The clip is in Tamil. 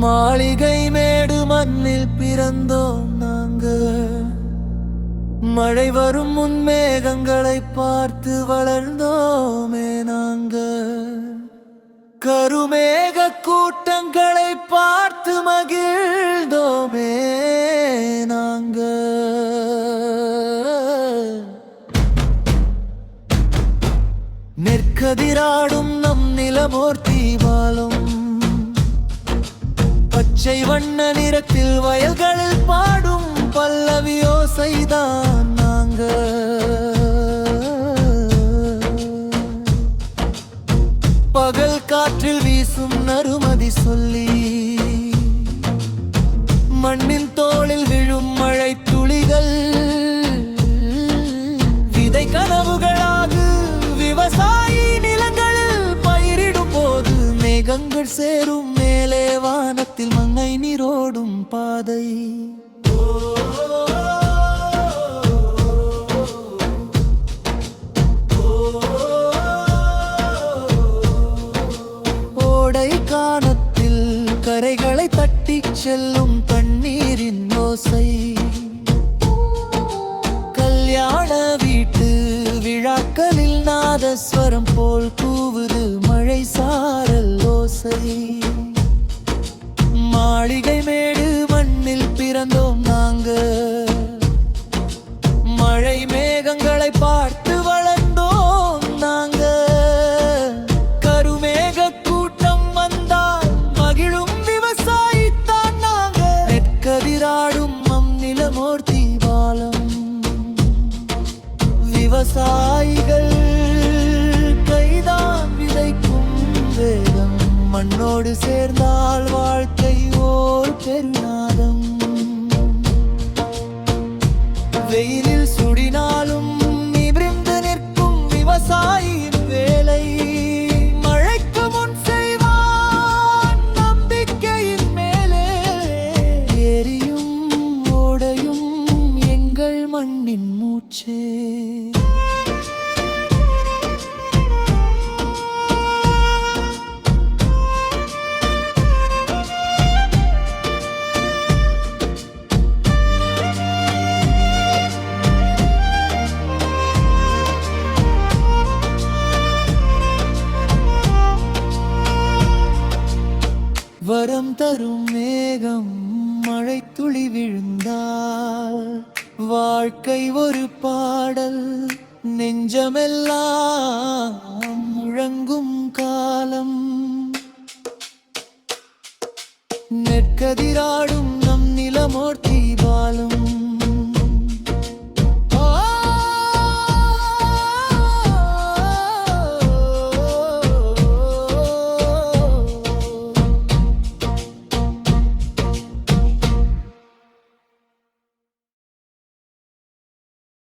மாளிகை மேடு மண்ணில் பிறந்தோம் நாங்கள் மழை வரும் முன் மேகங்களை பார்த்து வளர்ந்தோமே நாங்கள் கருமேக கூட்டங்களை பார்த்து மகிழ்ந்தோமே நாங்கள் நெற்கதிராடும் நம் நிலமோர் தீபாலம் வண்ண நிறத்தில் வயல்களில் பாடும் பல்லவி பல்லவியோசைதான் நாங்க. பகல் காற்றில் வீசும் நறுமதி சொல்லி மண்ணின் தோளில் விழும் மழை துளிகள் விதை கனவுகளாக விவசாயி நிலங்களில் பயிரிடும் போது மேகங்கள் சேரும். பாதை. ஓடை காணத்தில் கரைகளை தட்டிச் செல்லும் தண்ணீரின் ஓசை. கல்யாண வீட்டு விழாக்களில் நாதஸ்வரம் போல் கூவுது மழை சாரல் ஓசை. மாளிகை மேடு பார்த்து வளர்ந்தோம் நாங்க. கருமேக கூட்டம் வந்தால் மகிழும் விவசாயித்தான் நாங்க. நெற்கதிராடும் மம் நிலமோர் தீபாலம். விவசாயிகள் கைதான் விதைக்கும் வேகம் மண்ணோடு சேர்ந்தால் வாழ்க்கை ஓர் பெருநாதம். வெயிலில் வரம் தரும் மேகம் மழை துளி விழுந்தால் வாழ்க்கை ஒரு பாடல் நெஞ்சமெல்லாம்